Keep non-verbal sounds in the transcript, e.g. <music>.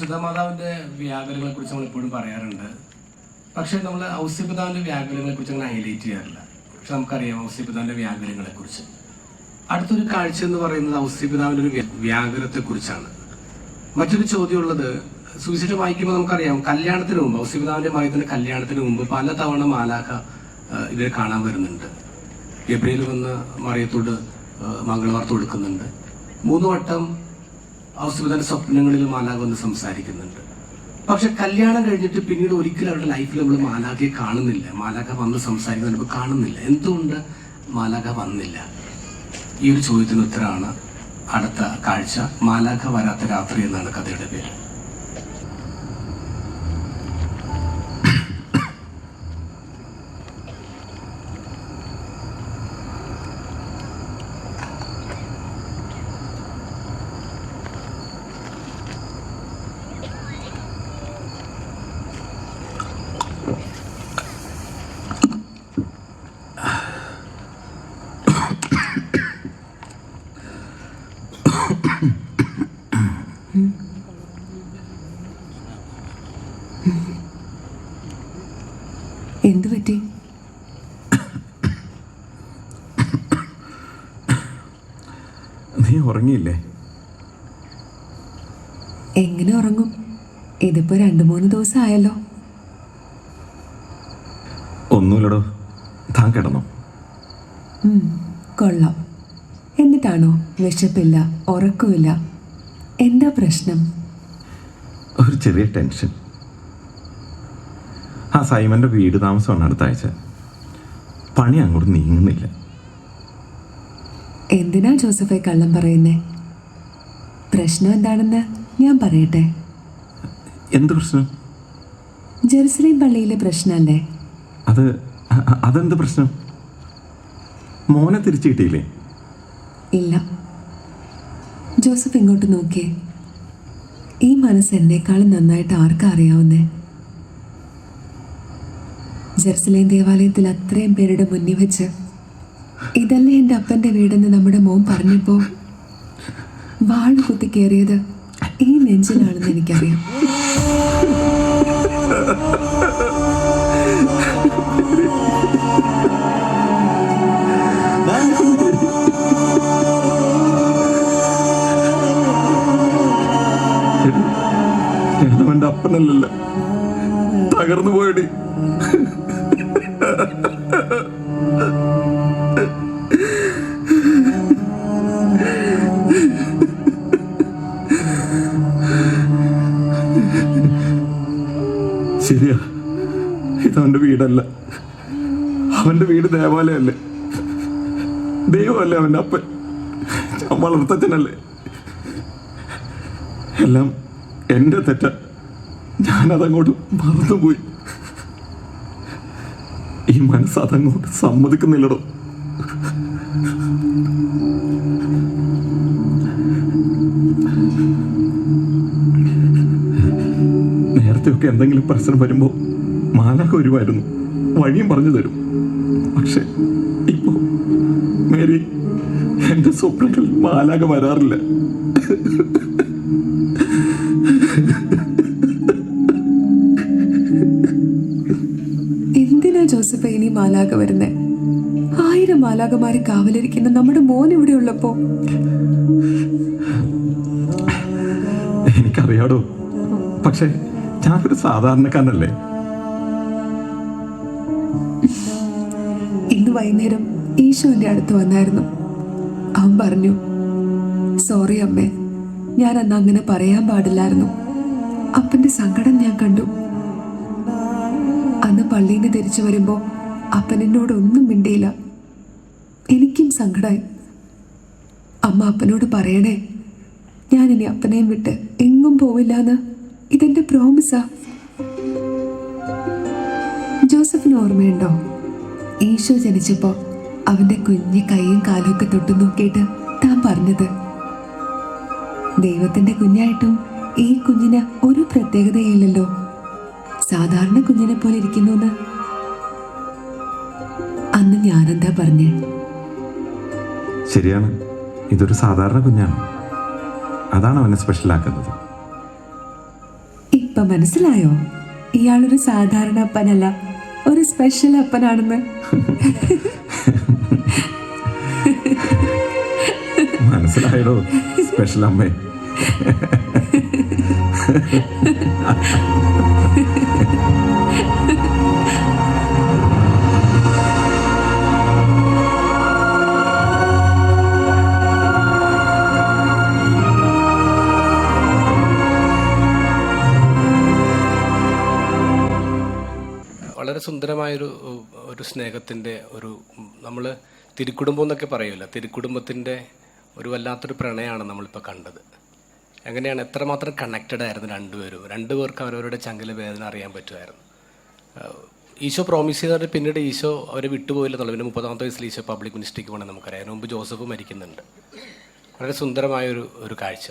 പരിശുദ്ധ വ്യാകരങ്ങളെ കുറിച്ച് നമ്മൾ എപ്പോഴും പറയാറുണ്ട്. പക്ഷെ നമ്മൾ ഔസ്യപിതാവിന്റെ വ്യാകരങ്ങളെ കുറിച്ച് അങ്ങനെ ഹൈലൈറ്റ് ചെയ്യാറില്ല. പക്ഷെ നമുക്കറിയാം ഔസ്യപിതാവിന്റെ വ്യാകരങ്ങളെ കുറിച്ച് അടുത്തൊരു കാഴ്ച എന്ന് പറയുന്നത് ഔസ്യപിതാവിന്റെ ഒരു വ്യാകരത്തെക്കുറിച്ചാണ് മറ്റൊരു ചോദ്യമുള്ളത് സുവിശേഷം വായിക്കുമ്പോൾ നമുക്കറിയാം കല്യാണത്തിന് മുമ്പ് ഔസ്യപിതാവിന്റെ മയത്തിന്റെ കല്യാണത്തിന് മുമ്പ് പലതവണ മാലാഖ ഇവർ കാണാൻ വരുന്നുണ്ട്. ഗബ്രിയിൽ വന്ന് മറിയത്തോട് മംഗളവാർത്ത കൊടുക്കുന്നുണ്ട്. മൂന്ന് വട്ടം ഔസ്യപിതാവിന്റെ സ്വപ്നങ്ങളിൽ മാലാഖ വന്ന് സംസാരിക്കുന്നുണ്ട്. പക്ഷെ കല്യാണം കഴിഞ്ഞിട്ട് പിന്നീട് ഒരിക്കലും അവരുടെ ലൈഫിൽ നമ്മൾ മാലാഖയെ കാണുന്നില്ല. മാലാഖ വന്ന് സംസാരിക്കുന്നുണ്ട് കാണുന്നില്ല. എന്തുകൊണ്ട് മാലാഖ വന്നില്ല? ഈ ഒരു ചോദ്യത്തിന് ഉത്തരമാണ് അടുത്ത കാഴ്ച. മാലാഖ വരാത്ത രാത്രി എന്നാണ് കഥയുടെ പേര്. എന്തു പറ്റി? നീ ഉറങ്ങിയില്ലേ? എങ്ങനെ ഉറങ്ങും? ഇതിപ്പോ രണ്ടു മൂന്ന് ദിവസം ആയല്ലോ ഒന്നുമില്ലടോ. താൻ കിടന്നു. കൊള്ളാം. എന്നിട്ടാണോ വിശപ്പില്ല ഉറക്കുമില്ല. എന്താ പ്രശ്നം? ഒരു ചെറിയ ടെൻഷൻ. ആ സൈമന്റെ വീട് താമസമാണ് അടുത്ത ആഴ്ച. പണി അങ്ങോട്ട് നീങ്ങുന്നില്ല. എന്തിനാ ജോസഫെ കള്ളം പറയുന്നേ? പ്രശ്നം എന്താണെന്ന് ഞാൻ പറയട്ടെ. എന്ത് പ്രശ്നം? ജെറുസലേം പള്ളിയിലെ പ്രശ്നമല്ലേ അത് അതെന്ത് പ്രശ്നം? മോനെ തിരിച്ചു കിട്ടിയില്ലേ? ഇല്ല. ജോസഫ് ഇങ്ങോട്ട് നോക്കിയേ. ഈ മനസ്സ് എന്നെക്കാളും നന്നായിട്ട് ആർക്കാ അറിയാവുന്നേ? ജെറുസലേം ദേവാലയത്തിൽ അത്രയും പേരുടെ മുന്നിൽ വെച്ച് ഇതല്ലേ എന്റെ അപ്പന്റെ വീടെന്ന് നമ്മുടെ മോൻ പറഞ്ഞപ്പോൾ വാഴ് കുത്തി ഈ നെഞ്ചിലാണെന്ന് എനിക്കറിയാം. അവന്റെ തകർന്നു പോയടി. ശരിയാ ഇതവന്റെ വീടല്ല. അവന്റെ വീട് ദേവാലയല്ലേ. ദൈവമല്ലേ അവന്റെ അപ്പൻ. വളർത്തച്ഛനല്ലേ. എല്ലാം എന്റെ തെറ്റ. ഞാനതങ്ങോട്ട് മറന്നുപോയി. ഈ മനസ്സ് അതങ്ങോട്ട് സമ്മതിക്കുന്നില്ലടോ. നേരത്തെയൊക്കെ എന്തെങ്കിലും പ്രശ്നം വരുമ്പോൾ മാലാഖ വരുമായിരുന്നു. വഴിയും പറഞ്ഞു തരും. പക്ഷെ ഇപ്പോ മേരി എന്റെ സ്വപ്നത്തിൽ മാലാഖ വരാറില്ല. മാലാക വരുന്നേ. ആയിരം മാലാകമാരെ കാവലിരിക്കുന്ന. നമ്മുടെ മോൻ ഇവിടെ ഉള്ളപ്പോ. എനിക്കറിയാടോ. പക്ഷേ ഞാനൊരു സാധാരണക്കാരനല്ലേ? ഇന്ന് വൈകുന്നേരം ഈശോന്റെ അടുത്ത് വന്നായിരുന്നു. അവൻ പറഞ്ഞു സോറി അമ്മേ ഞാൻ അന്ന് അങ്ങനെ പറയാൻ പാടില്ലായിരുന്നു. അപ്പന്റെ സങ്കടം ഞാൻ കണ്ടു. അന്ന് പള്ളിയിൽ നിന്ന് തിരിച്ചു വരുമ്പോ അപ്പൻ എന്നോട് ഒന്നും മിണ്ടിയില്ല. എനിക്കും സങ്കടമായി അമ്മ അപ്പനോട് പറയണേ ഞാൻ ഇനി അപ്പനെയും വിട്ട് എങ്ങും പോവില്ലാന്ന് ഇതെന്റെ പ്രോമിസാ ജോസഫിന് ഓർമ്മയുണ്ടോ? ഈശോ ജനിച്ചപ്പോ അവന്റെ കുഞ്ഞു കൈയും കാലും ഒക്കെ തൊട്ടു നോക്കിയിട്ട് താൻ പറഞ്ഞത് ദൈവത്തിന്റെ കുഞ്ഞായിട്ടും ഈ കുഞ്ഞിന് ഒരു പ്രത്യേകതയില്ലല്ലോ. സാധാരണ കുഞ്ഞിനെ പോലെ ഇരിക്കുന്നു എന്ന് പറഞ്ഞേ. ശരിയാണ്. ഇതൊരു സാധാരണ കുഞ്ഞാണ്. അതാണ് അവനെ സ്പെഷ്യലാക്കുന്നത്. ഇപ്പൊ മനസ്സിലായോ? ഇയാളൊരു സാധാരണ അപ്പനല്ല ഒരു സ്പെഷ്യൽ അപ്പനാണെന്ന്. മനസ്സിലായോ? സ്പെഷ്യൽ അമ്മേ. <laughs> വളരെ സുന്ദരമായൊരു ഒരു സ്നേഹത്തിന്റെ ഒരു നമ്മൾ തിരുക്കുടുംബം എന്നൊക്കെ പറയുമല്ലോ തിരുക്കുടുംബത്തിന്റെ ഒരു വല്ലാത്തൊരു പ്രണയമാണ് നമ്മളിപ്പോൾ കണ്ടത്. എങ്ങനെയാണ്? എത്രമാത്രം കണക്റ്റഡ് ആയിരുന്നു രണ്ടുപേരും. രണ്ടുപേർക്ക് അവരവരുടെ ചങ്കല വേദന അറിയാൻ പറ്റുമായിരുന്നു. ഈശോ പ്രോമിസ് ചെയ്തിട്ട് പിന്നീട് ഈശോ അവരെ വിട്ടുപോയില്ലെന്നുള്ളൂ പിന്നെ മുപ്പതാമത്തെ വയസ്സിൽ ഈശോ പബ്ലിക് മിനിസ്ട്രിക്ക് പോകണമെന്ന് നമുക്കറിയാം. അതിന് മുമ്പ് ജോസഫ് മരിക്കുന്നുണ്ട്. വളരെ സുന്ദരമായൊരു ഒരു കാഴ്ച.